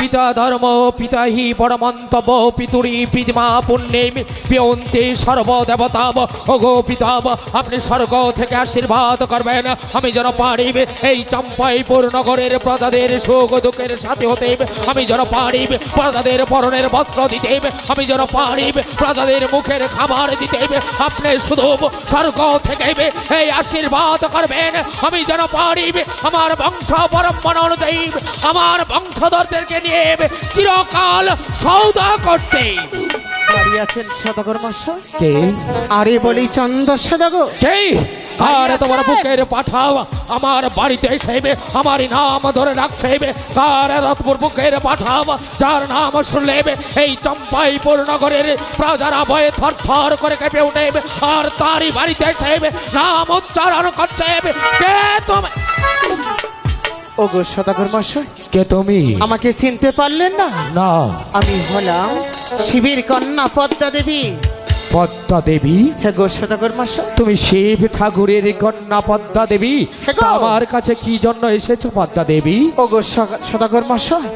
পিতা ধর্ম, পিতা হি পরমন্তব পিতুরি পিতমা পুণ্যে পিয়ন্তে সর্বদেবতা ওগো পিতা আপনি স্বর্গ থেকে আশীর্বাদ করবেন। আমি যেন পারিব এই চম্পাইপুর নগরের প্রজাদের সুখ দুঃখের সাথে হতে। আমি যেন পারিব প্রজাদের পরনের বস্ত্র দিতে। আমি যেন পারিব প্রজাদের মুখের খাবার দিতে। আপনি শুধু স্বর্গ থেকে এই আশীর্বাদ করবেন। আমি যেন পারিব আমার বংশ পরম্পরা অনুযায়ী আমার বংশধরদেরকে নিয়ে চিরকাল সৌদা করতে আছেন সদাগর মশাই কে? আরে বলি চন্দ সদাগর। কে? আর তোমার বুকের পাঠাও আমার বাড়িতে এসেবে আমার নাম ধরে রাখছেবে কার রথপুর বুকের পাঠাও যার নাম শুনলেবে এই চম্পাইপুর নগরের প্রজারা ভয়ে থর থর করে কেঁপে উঠেবে আর তারই বাড়িতে এসেবে নাম উচ্চারণ করছে কে ও গো সদাগর মশাই কে তুমি? আমাকে চিনতে পারলেন না? না। আমি হলাম শিবির কন্যা পদ্মা দেবী। পদ্মা দেবী? হে গো সদাগর মশাই তুমি শিব ঠাকুরের কন্যা পদ্মা দেবী? হ্যাঁ তা আমার কাছে কি জন্য এসেছ পদ্মা দেবী? ওগো সদাগর মশাই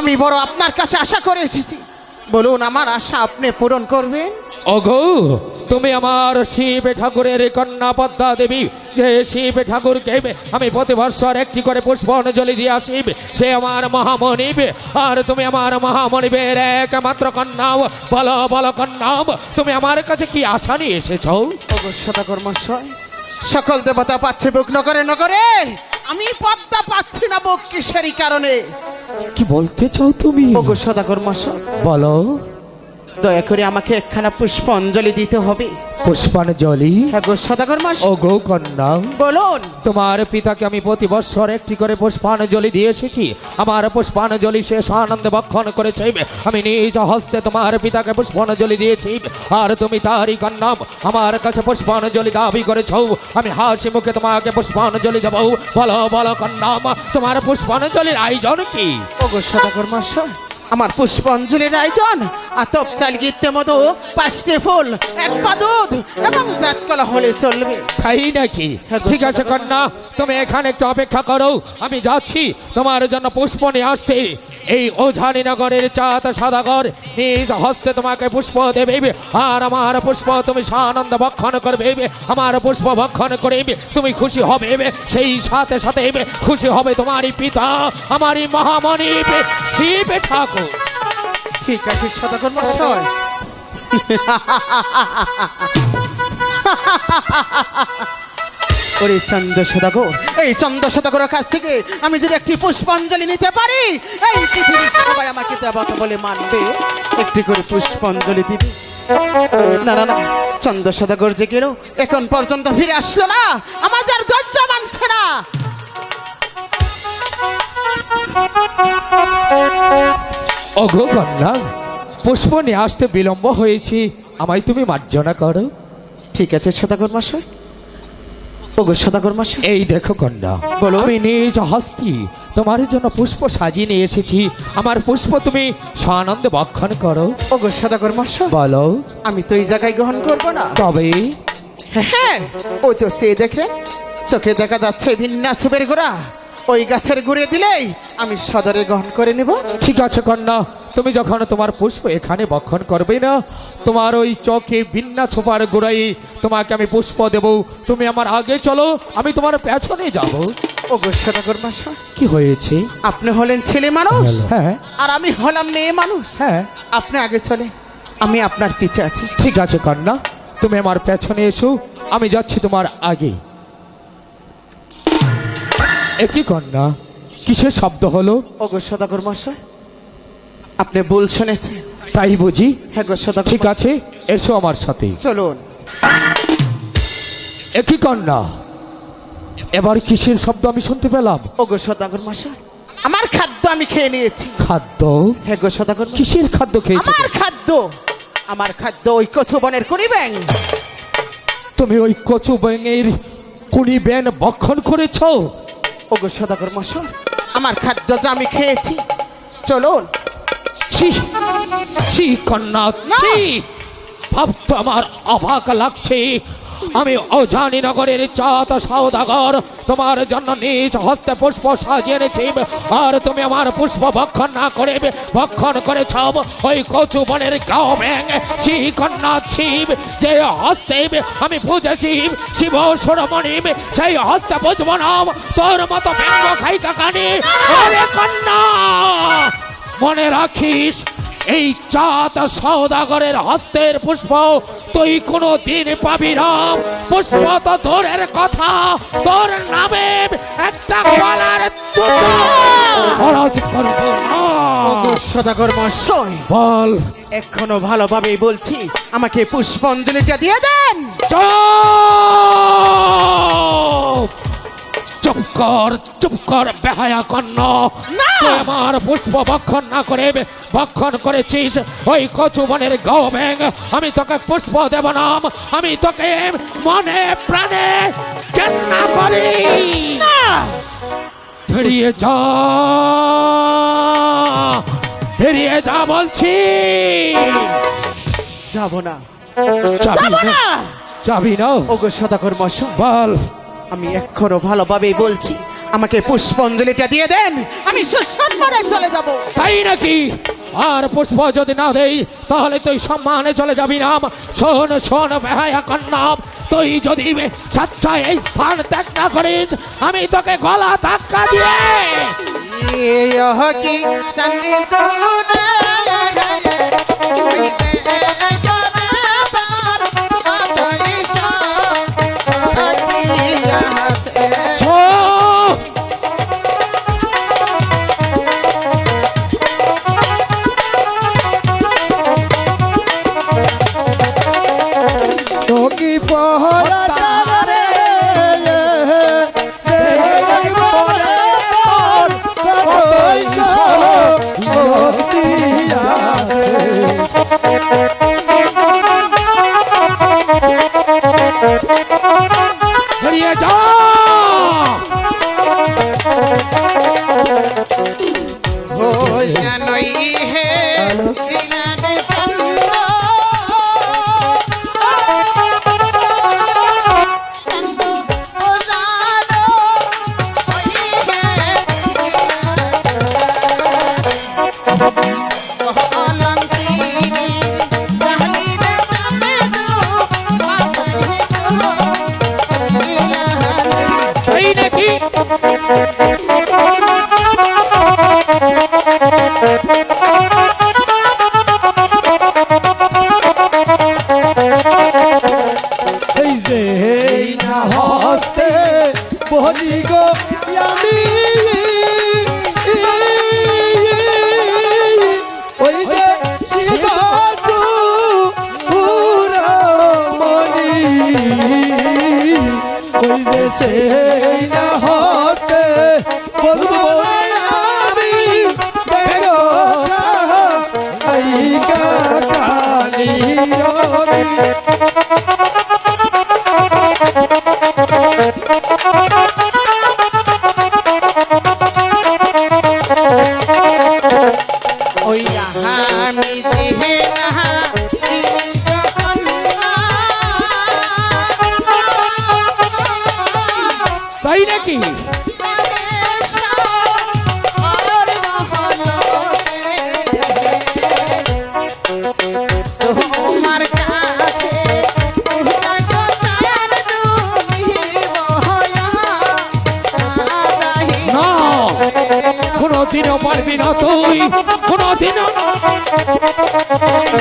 আমি বড় আপনার কাছে আশা করে এসেছি। বলুন আমার আশা আপনি পূরণ করবেন? ওগো তুমি আমার শিব ঠাকুরের কন্যা পদ্মা দেবী। যে শিব ঠাকুরকে আমি প্রতি বৎসর একটি করে পুষ্প অঞ্জলি দিয়ে আসিব সে আমার মহামণিব। আর তুমি আমার মহামণিবের একমাত্র কন্যাও বলো বলো কন্যাও তুমি আমার কাছে কি আশা নিয়ে এসেছ? মশাই সকল দেবতা পাচ্ছে বুক নগরে নগরে। আমি পদ্মা পাচ্ছি না বুক সেই কারণে। কি বলতে চাও তুমি? ওগো সদাগর মশাই বলো। দয়া করে আমাকে একখানা পুষ্প অঞ্জলি দিতে হবে। পুষ্পাঞ্জলি? হ্যাঁ গো সদাগর মশাই ওগো কন্যা। বলুন। তোমার পিতাকে আমি প্রতি বছর একটি করে পুষ্পাঞ্জলি দিয়ে এসেছি। আমার পুষ্পাঞ্জলি শেষ আনন্দে বক্ষণ করেছে আমি নিজ হস্তে তোমার পিতাকে পুষ্পাঞ্জলি দিয়েছি। আর তুমি তারই কন্যাম আমার কাছে পুষ্পাঞ্জলি দাবি করেছ। আমি হাসি মুখে তোমাকে পুষ্পাঞ্জলি দেবো। বলো বলো কন্যাম তোমার পুষ্পাঞ্জলির আয়োজন কি? ওগো সদাগর মশাই আমার পুষ্পাঞ্জলির আয়োজন। আতপ চাল গীতে মতো পাঁচটি ফুল, এক পা দুধ এবং জাতকলা হলে চলবে। তাই নাকি? ঠিক আছে, কন্যা, তুমি এখানে একটু অপেক্ষা করো, আমি যাচ্ছি। তোমার জন্য পুষ্প নিয়ে আসতে এই ওঝানি নগরের চাঁদ সাদাগর নিজ হস্তে তোমাকে পুষ্প দেবে। আর আমার পুষ্প তুমি সানন্দ ভক্ষণ করবে। আমার পুষ্প ভক্ষণ করে তুমি খুশি হবে। সেই সাথে সাথে খুশি হবে তোমারই পিতা আমারই মহামণি শিব ঠাকুর ঠিক আছে সদাগর মশাই ওরে চন্দ্র সদাগর এই চন্দ্র সদাগরের কাছ থেকে আমি যদি একটি পুষ্পাঞ্জলি নিতে পারি এই পৃথিবীর সবাই আমাকে দেবতা বলে মানবে। একটি করে পুষ্পাঞ্জলি দিবে। না না না চন্দ্র সদাগর যে গেল এখন পর্যন্ত ফিরে আসলো না। আমার যার ধৈর্য মানছে না। অঘো কন্যা পুষ্প নিয়ে আসতে বিলম্ব হয়েছে। আমায় তুমি মার্জনা করো। ঠিক আছে সদাগর মশাই ওগো সদাগর মশাই। এই দেখো কন্যা বলো। আমি নিজ হস্তি তোমার জন্য পুষ্প সাজিয়ে নিয়ে এসেছি। আমার পুষ্প তুমি সানন্দে বক্ষণ করো। ওগো সদাগর মশাই। বলো। আমি তো এই জায়গায় গ্রহণ করব না। তবে? হ্যাঁ ওই তো সে দেখে চোখে দেখা যাচ্ছে বিন্যাসবের গোড়া ওই গাছের গুড়ে দিলেই আমি সদরে গ্রহণ করে নেব। ঠিক আছে কন্যা তুমি যখন তোমার পুষ্প এখানে বক্ষণ করবে না তোমার ওই চোখে বিন্না ছোপার গোড়াই তোমাকে আমি পুষ্প দেব। তুমি আমার আগে চলো আমি তোমার পেছনে যাব। ওগো সদাগর মশাই কি হয়েছে? আপনি হলেন ছেলে মানুষ? হ্যাঁ আর আমি হলাম মেয়ে মানুষ? হ্যাঁ। আপনি আগে চলে আমি আপনার পিছে আছি। ঠিক আছে কন্যা। তুমি আমার পেছনে এসো আমি যাচ্ছি তোমার আগে। একই কন্যা? কিসের শব্দ হলো? ওগো সদাগর মশাই আপনি ভুল শুনেছেন। তাই বুঝি? হ্যাঁ গো ঠিক আছে এসো আমার সাথে। চলুন। একই কন্যা? এবার কিসের শব্দ আমি শুনতে পেলাম? ওগো সদাগর মশাই আমার খাদ্য আমি খেয়ে নিয়েছি। খাদ্য? হ্যাঁ গো সদাগর কিসের খাদ্য খেয়েছো? আমার খাদ্য। আমার খাদ্য ওই কচু বনের কুড়ি ব্যাং তুমি ওই কচু ব্যাঙের কুড়ি ব্যান বক্ষণ করেছ? ওগো সদাগর মশাই আমার খাদ্য যা আমি খেয়েছি। চলুন। ছি ছি কন্যা ছি। ভাবতে আমার অবাক লাগছে। আমি অজানীনগরের চাঁদ সৌদাগর তোমার জন্য নিজ হস্তে পুষ্প সাজিয়ে এনেছি। আর তুমি আমার পুষ্প ভক্ষণ না করে ভক্ষণ করেছ ওই কচু বনের গাও ব্যাং ছি কন্যা ছিব যে হস্তে আমি বুঝেছি শিব সুরমণি সেই হস্তে বুঝব না তোর মতো ব্যঙ্গ খাইকা কানে। ওরে কন্যা! মনে রাখিস এই চাঁদ সৌদাগরের হস্তের পুষ্প তুই কোনো দিন পাবি না। পুষ্প তো দূরের কথা তোর নামে একটা করব সদাগর মশাই বল। এখনও ভালোভাবেই বলছি আমাকে পুষ্পাঞ্জলিটা দিয়ে দেন। চুপ! চুপ কর চুপ কর বেহায়া তুই আমার পুষ্প ভক্ষণ না করে ভক্ষণ করেছিস। ওই কচু বনের গৌ ব্যাং আমি তোকে পুষ্প দেব নাম আমি তোকে মনে প্রাণে ঘেন্না করি। বেরিয়ে যা বেরিয়ে যা বলছি। যাব না। যাবি না! যাবি না? ওগো সদাগর মশাই বল। আমি এখনও ভালোভাবেই বলছি আমাকে পুষ্পাঞ্জলিটা দিয়ে দেন আমি সুসম্মানে চলে যাব। তাই নাকি? আর পুষ্প যদি না দেই তাহলে তুই সম্মানে চলে যাবি না শোন শোন বেহায়া কন্যাম তুই যদি স্বেচ্ছায় এই স্থান ত্যাগ না করিস আমি তোকে গলা ধাক্কা দিয়ে কি ছো! Thank you.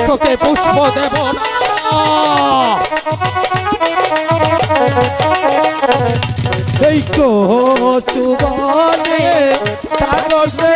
তোকে পুষ্প দেব এই কচু বনে কাগজে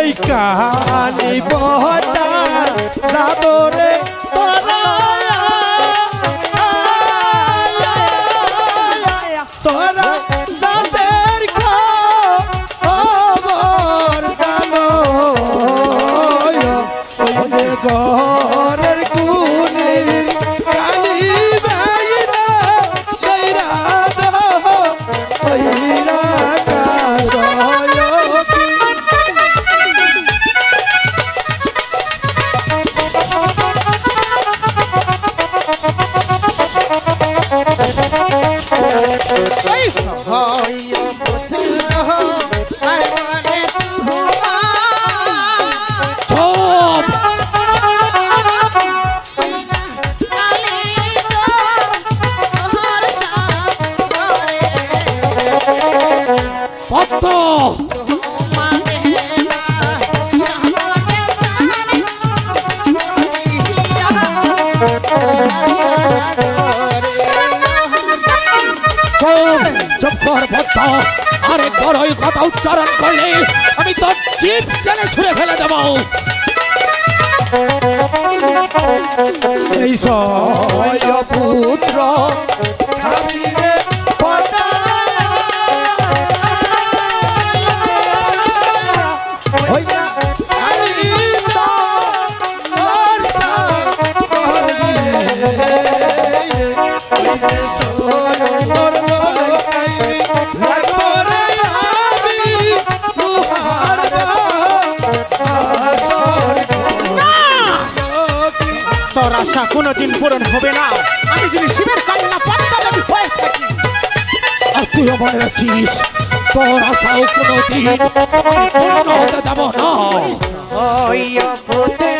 এই কাহানি বহতা দাদরে কথা আরে তোর ওই কথা উচ্চারণ করলে আমি তোর জিপ টেনে ছুঁড়ে ফেলে দেব। এই পুত্র খাবি ভয় রাখিস। তোর আশাও কোনোদিন পূর্ণ হতে যাব। না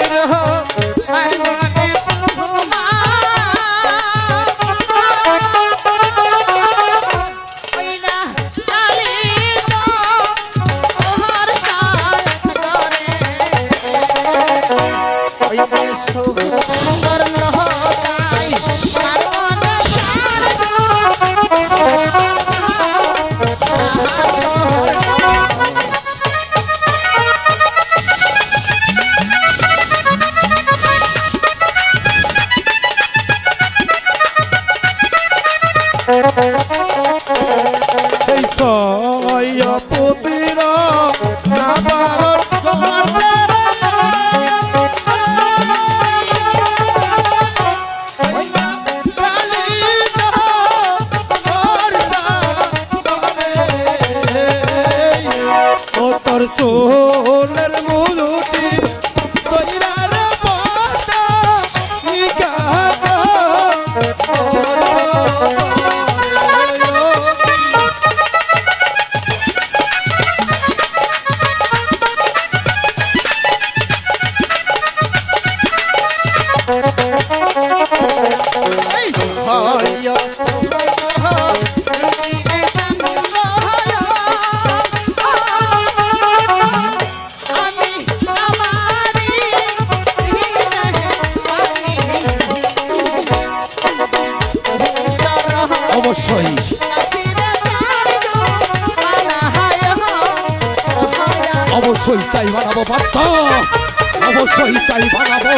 বাধ্য অবশ্যই তাই ভাঙাবো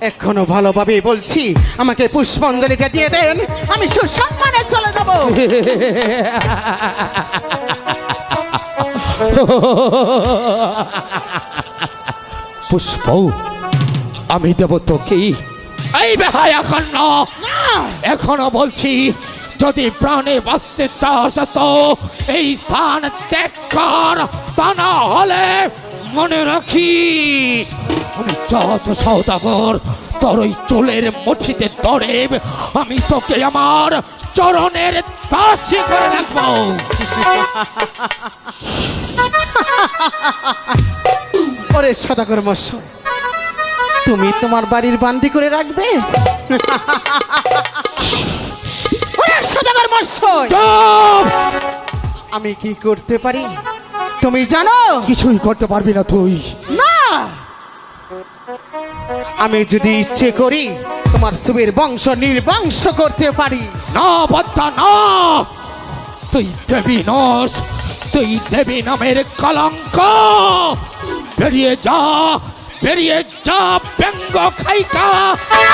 এখনও ভালোভাবে বলছি আমাকে পুষ্পাঞ্জলিটা দিয়ে দেন আমি সুসম্মানে চলে যাব। পুষ্প আমি দেব তোকে। এই বেহায়া কন্ন এখনও বলছি যদি প্রাণে বাঁচতে চাস তো এই স্থান ত্যাগ কর তা না হলে মনে রাখিস? আমি যত সৌদাগর তোর ওই চোলের মুঠিতে ধরে আমি তোকে আমার চরণের দাসী করে রাখব। ওরে সদাগর মশাই তুমি তোমার বাড়ির বান্দি করে রাখবে? ওরে সদাগর মশাই আমি কি করতে পারি? তুমি জানো? কিছুই করতে পারবি না তুই। না! আমি যদি ইচ্ছে করি তোমার সুবের বংশ নির্বংশ করতে পারি। না বদ্ধা না! তুই দেবী নস তুই দেবী নামের কলঙ্ক! বেরিয়ে যা বেরিয়ে যা ব্যঙ্গ খাইকা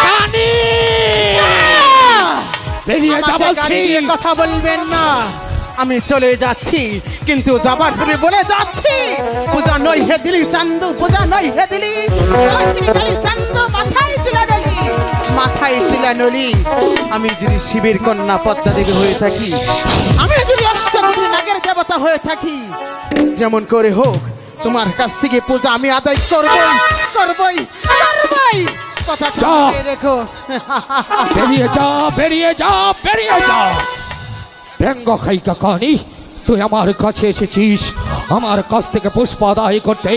কানি বেরিয়ে যা বলছি। কথা বলবেন না। আমি চলে যাচ্ছি কিন্তু যাবার পরে বলে যাচ্ছি পূজা নই হে দিলি চান্দু পূজা নই হে দিলি চান্দু মাথায় তুলে নলি মাথায় তুলে নলি আমি যদি শিবের কন্যা পদ্মা দেবী হয়ে থাকি আমি যদি অষ্টমী নাগের দেবতা হয়ে থাকি যেমন করে হোক তোমার কাছ থেকে পূজা আমি আদায় করবই করবই করবই। কথা। রেখো। বেরিয়ে যা বেরিয়ে যা বেরিয়ে যা। ব্যঙ্গ খাইকা কানি, তুই আমার কাছে এসেছিস। আমার কাছ থেকে পুষ্প আদায় করতে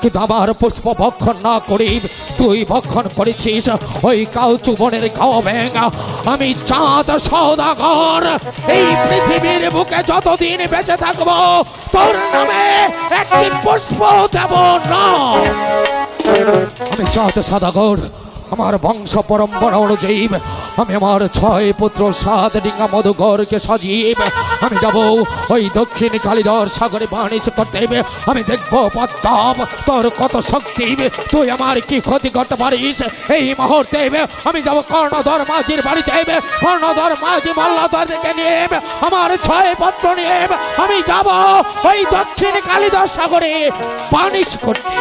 কিন্তু আমার পুষ্প ভক্ষণ না করি তুই ভক্ষণ করেছিস ওই কাউচু বনের খাওয়া ব্যাঙ্গা আমি চাঁদ সৌদাগর, এই পৃথিবীর বুকে যতদিন বেঁচে থাকব, তোর নামে একটি পুষ্প দেব না। আমি চাঁদ সদাগর আমার বংশ পরম্পরা অনুযায়ী আমি আমার ছয় পুত্র সাত ডিঙ্গা মধুগরকে সাজিয়ে আমি যাব ওই দক্ষিণ কালীধর সাগরে বাণিজ্য করতে। আমি দেখব পদ্মাব, তোর কত শক্তি? তুই আমার কি ক্ষতি করতে পারিস? এই মুহূর্তে আমি যাব কর্ণধর মাঝির বাড়িতে। কর্ণধর মাঝি মাল্লাধর থেকে নিয়ে আমার ছয় পত্র নিয়ে আমি যাব ওই দক্ষিণ কালীধর সাগরে বাণিজ্য করতে।